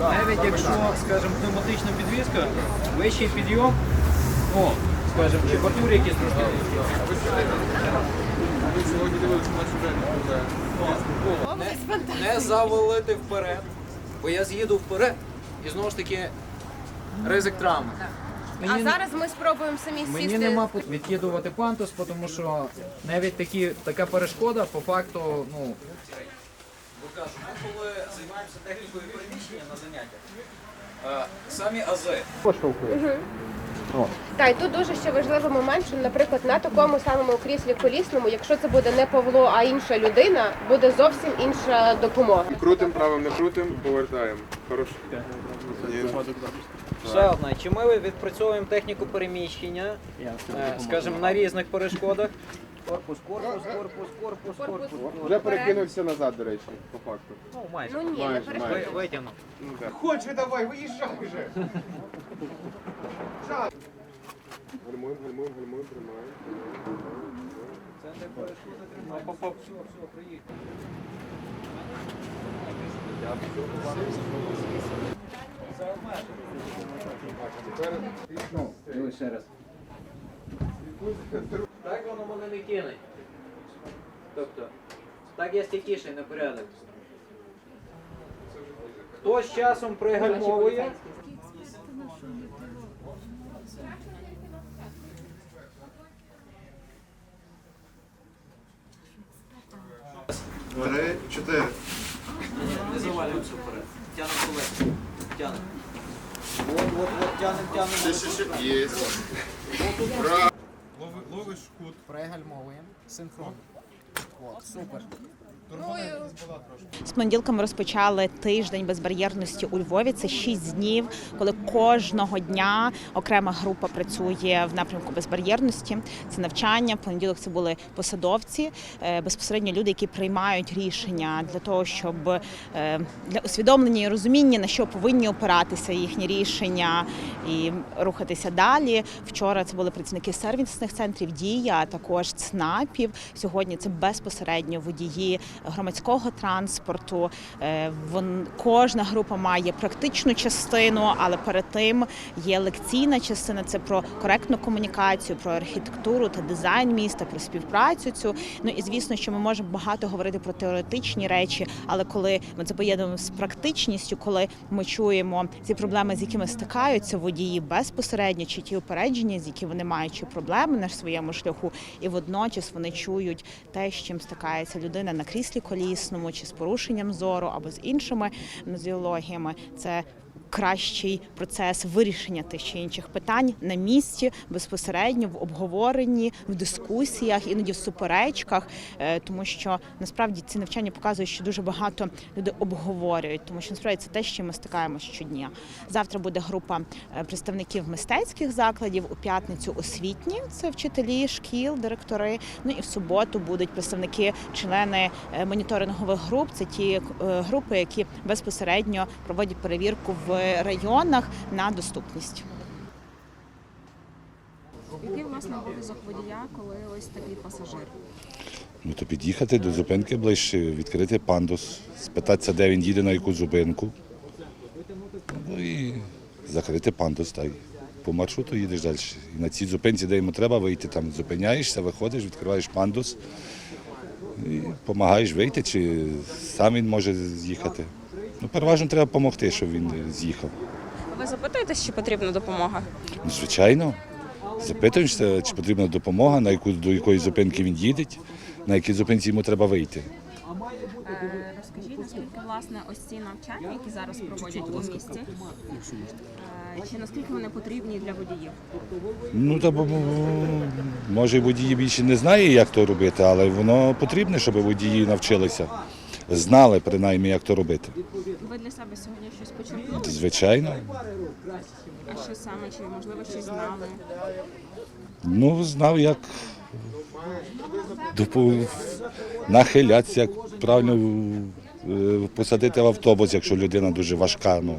Навіть якщо, скажімо, пневматична підвізка, вищий підйом, о, скажімо, чи батури якісь. Не, не завалити вперед, бо я з'їду вперед і знову ж таки ризик травми. А зараз ми спробуємо самі Мені нема відкидувати пантус, тому що навіть такі, така перешкода по факту, ну. Бо кажу, ми коли займаємося технікою переміщення на заняттях, е, самі ази. Так, і тут дуже ще важливий момент, що, наприклад, на такому самому кріслі колісному, якщо це буде не Павло, а інша людина, буде зовсім інша допомога. Крутим правим, не крутим, повертаємо. Хорошо. Ні. Ще одна. Чи ми відпрацьовуємо техніку переміщення, е, скажімо, на різних перешкодах? Корпус, корпус, корпус, корпус, корпус. Вже перекинувся назад, до речі, по факту. Ну, майже. Ну ні, не Майже. Ви- Витягнув. Ну, так. Хоче давай, виїжджай вже. Гальмуємо, гальмуємо, гальмуємо, тримаємо. Це не перешкода, тримай. Все, все. Це обмежено. Ну, дивись ще раз. Кине. Тобто, так я стійкіший на порядок. Хто з часом пригальмовує? Три, чотири. Не завалюємося вперед. Тянемо колеса. Тянемо. Вот, вот, вот, тянемо, тянемо. Ще, ще, ще. Є. Ловиш кут. Пригальмовуємо. Синхрон. От, супер. З понеділка ми розпочали тиждень безбар'єрності у Львові. Це шість днів, коли кожного дня окрема група працює в напрямку безбар'єрності. Це навчання. В понеділок це були посадовці, е, безпосередньо люди, які приймають рішення для того, щоб е, для усвідомлення і розуміння на що повинні опиратися їхні рішення і рухатися далі. Вчора це були працівники сервісних центрів дія, а також ЦНАПів. Сьогодні це безпосередньо водії громадського транспорту. Е, Кожна група має практичну частину, але перед тим є лекційна частина. Це про коректну комунікацію, про архітектуру та дизайн міста, про співпрацю цю. Ну і звісно, що ми можемо багато говорити про теоретичні речі, але коли ми це поєднуємо з практичністю, коли ми чуємо ці проблеми, з якими стикаються водії безпосередньо, чи ті упередження, з які вони мають чи проблеми на своєму шляху, і водночас вони чують те, з чим стикається людина на кріслі колісному, чи з порушенням зору, або з іншими нозіологіями. Це Кращий процес вирішення тих чи інших питань на місці безпосередньо в обговоренні, в дискусіях, іноді в суперечках, Е, тому що насправді ці навчання показують, що дуже багато люди обговорюють, тому що насправді це те, чим ми стикаємося щодня. Завтра буде група е, представників мистецьких закладів у п'ятницю освітні, це вчителі шкіл, директори. Ну і в суботу будуть представники, члени е, моніторингових груп. Це ті групи, які безпосередньо проводять перевірку в районах на доступність. Який власне обов'язок водія, коли ось такий пасажир? Ну то під'їхати до зупинки ближче, відкрити пандус, спитатися, де він їде, на яку зупинку. Ну і закрити пандус, так. По маршруту їдеш далі. І на цій зупинці, де йому треба вийти, там зупиняєшся, виходиш, відкриваєш пандус і допомагаєш вийти, чи сам він може з'їхати. Ну, переважно треба допомогти, щоб він з'їхав. Ви запитуєтесь, чи потрібна допомога? Ну, звичайно. Запитуєшся, чи потрібна допомога, на яку, до якої зупинки він їде, на якій зупинці йому треба вийти. Е, розкажіть, наскільки власне ось ці навчання, які зараз проводять у місті, е, чи наскільки вони потрібні для водіїв? Ну, та бо, може водії більше не знає, як то робити, але воно потрібне, щоб водії навчилися. Знали принаймні, як то робити. Ви для себе сьогодні щось почерпнули? Звичайно. А що саме, чи можливо щось знали? Ну, знав, як нахилятися, як правильно е, посадити в автобус, якщо людина дуже важка. Ну,